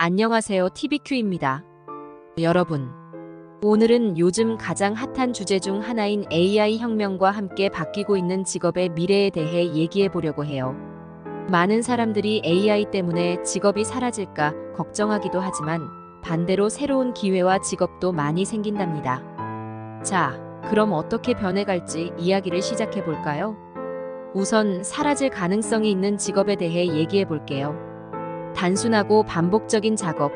안녕하세요. TVQ입니다. 여러분, 오늘은 요즘 가장 핫한 주제 중 하나인 AI 혁명과 함께 바뀌고 있는 직업의 미래에 대해 얘기해 보려고 해요. 많은 사람들이 AI 때문에 직업이 사라질까 걱정하기도 하지만 반대로 새로운 기회와 직업도 많이 생긴답니다. 자, 그럼 어떻게 변해갈지 이야기를 시작해 볼까요? 우선 사라질 가능성이 있는 직업에 대해 얘기해 볼게요. 단순하고 반복적인 작업,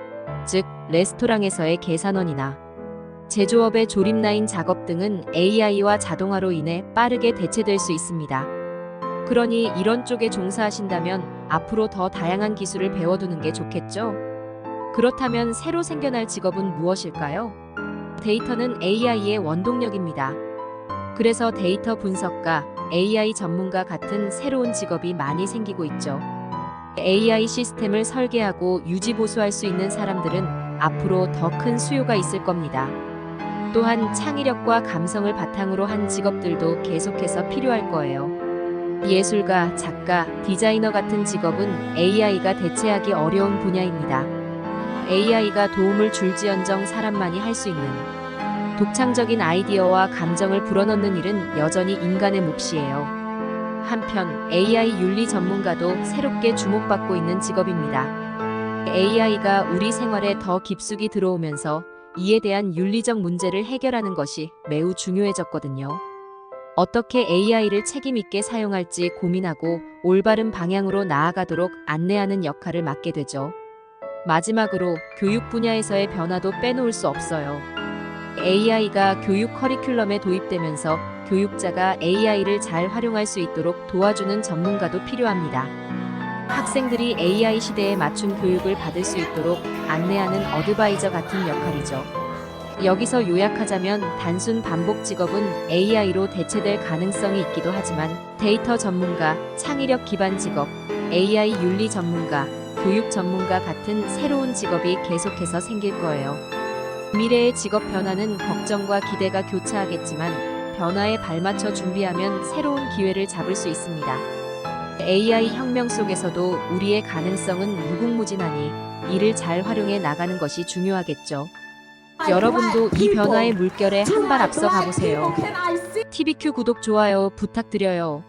즉 레스토랑에서의 계산원이나 제조업의 조립 라인 작업 등은 AI와 자동화로 인해 빠르게 대체될 수 있습니다. 그러니 이런 쪽에 종사하신다면 앞으로 더 다양한 기술을 배워두는 게 좋겠죠? 그렇다면 새로 생겨날 직업은 무엇일까요? 데이터는 AI의 원동력입니다. 그래서 데이터 분석가, AI 전문가 같은 새로운 직업이 많이 생기고 있죠. AI 시스템을 설계하고 유지 보수할 수 있는 사람들은 앞으로 더 큰 수요가 있을 겁니다. 또한 창의력과 감성을 바탕으로 한 직업들도 계속해서 필요할 거예요. 예술가, 작가, 디자이너 같은 직업은 AI가 대체하기 어려운 분야입니다. AI가 도움을 줄지언정 사람만이 할 수 있는 독창적인 아이디어와 감정을 불어넣는 일은 여전히 인간의 몫이에요. 한편 AI 윤리 전문가도 새롭게 주목받고 있는 직업입니다. AI가 우리 생활에 더 깊숙이 들어오면서 이에 대한 윤리적 문제를 해결하는 것이 매우 중요해졌거든요. 어떻게 AI를 책임있게 사용할지 고민하고 올바른 방향으로 나아가도록 안내하는 역할을 맡게 되죠. 마지막으로 교육 분야에서의 변화도 빼놓을 수 없어요. AI가 교육 커리큘럼에 도입되면서 교육자가 AI를 잘 활용할 수 있도록 도와주는 전문가도 필요합니다. 학생들이 AI 시대에 맞춘 교육을 받을 수 있도록 안내하는 어드바이저 같은 역할이죠. 여기서 요약하자면 단순 반복 직업은 AI로 대체될 가능성이 있기도 하지만 데이터 전문가, 창의력 기반 직업, AI 윤리 전문가, 교육 전문가 같은 새로운 직업이 계속해서 생길 거예요. 미래의 직업 변화는 걱정과 기대가 교차하겠지만 변화에 발맞춰 준비하면 새로운 기회를 잡을 수 있습니다. AI 혁명 속에서도 우리의 가능성은 무궁무진하니 이를 잘 활용해 나가는 것이 중요하겠죠. 여러분도 이 변화의 물결에 한 발 앞서 가보세요. TVQ 구독 좋아요 부탁드려요.